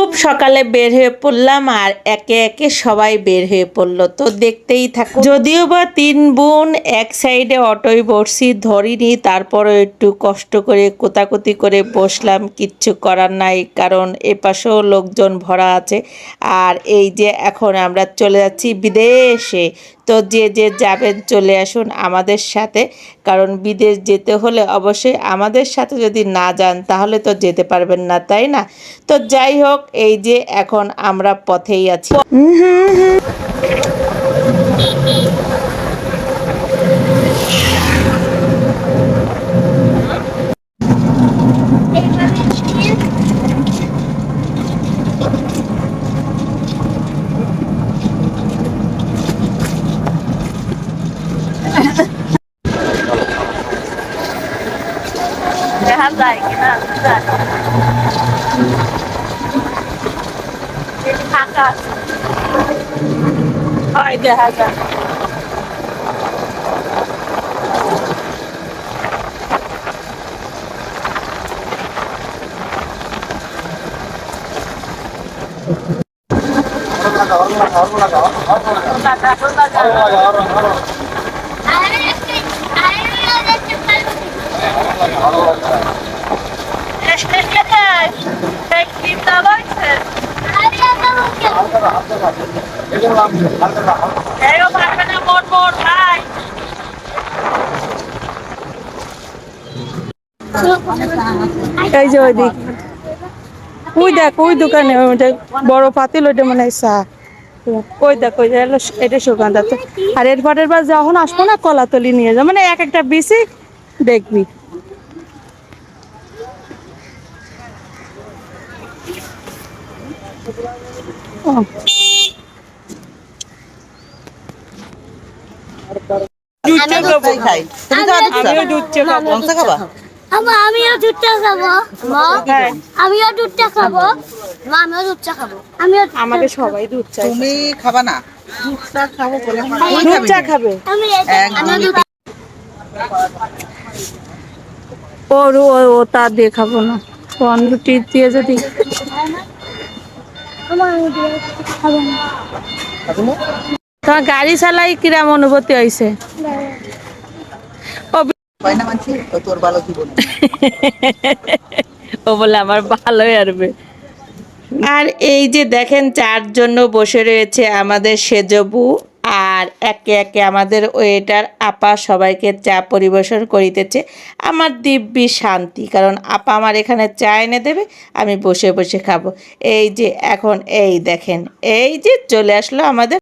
খুব সকালে বের হয়ে পড়লাম আর একে একে সবাই বের হয়ে পড়ল। তো দেখতেই থাকো। যদিও বা তিন বোন এক সাইডে অটোয় বসছি, ধরিনি, তারপরও একটু কষ্ট করে কোতাকুতি করে বসলাম, কিচ্ছু করার নাই, কারণ এপাশেও লোকজন ভরা আছে। আর এই যে এখন আমরা চলে যাচ্ছি বিদেশে। তো যে যে যাবেন চলে আসুন আমাদের সাথে, কারণ বিদেশ যেতে হলে অবশ্যই আমাদের সাথে যদি না যান, তাহলে তো যেতে পারবেন না, তাই না? তো যাই হোক এই যে এখন আমরা পথেই আছি। দেখা যায় আছে। হয় দেখা যায় এই এই যে ওই দেখ, ওই দোকানে বড় পাতিল, ওইটা মনে হয় চা। ওই দেখ, ওই এটা সুগন্ধা। আর এর পরের বার যখন আসব না, কলাতলি নিয়ে যাব। মানে এক একটা বিসি দেখবি। আমিও দুধ খাব। আমিও দুধটা খাব। মা আমিও দুধটা খাব। মা আমিও দুধটা খাব। আমিও আমাকে সবাই দুধ চাই তুমি খাবা না? দুধ চা খাবে? আমি ওর ও ও তা দিয়ে খাব না। রুটি দিয়ে যদি তোমার গাড়ি চালাই কিরাম অনুভূতি হয়েছে? ও না মানছি তো তোর ভালো জীবন ও বলে আমার ভালোই আরবে আর এই যে দেখেন চার জন্য বসে রয়েছে আমাদের সেজবু। আর একে একে আমাদের ওয়েটার আপা সবাইকে চা পরিবেশন করিতেছে। আমার দিব্যি শান্তি, কারণ আপা আমার এখানে চা এনে দেবে, আমি বসে বসে খাব। এই যে, এখন এই দেখেন, এই যে চলে আসলো আমাদের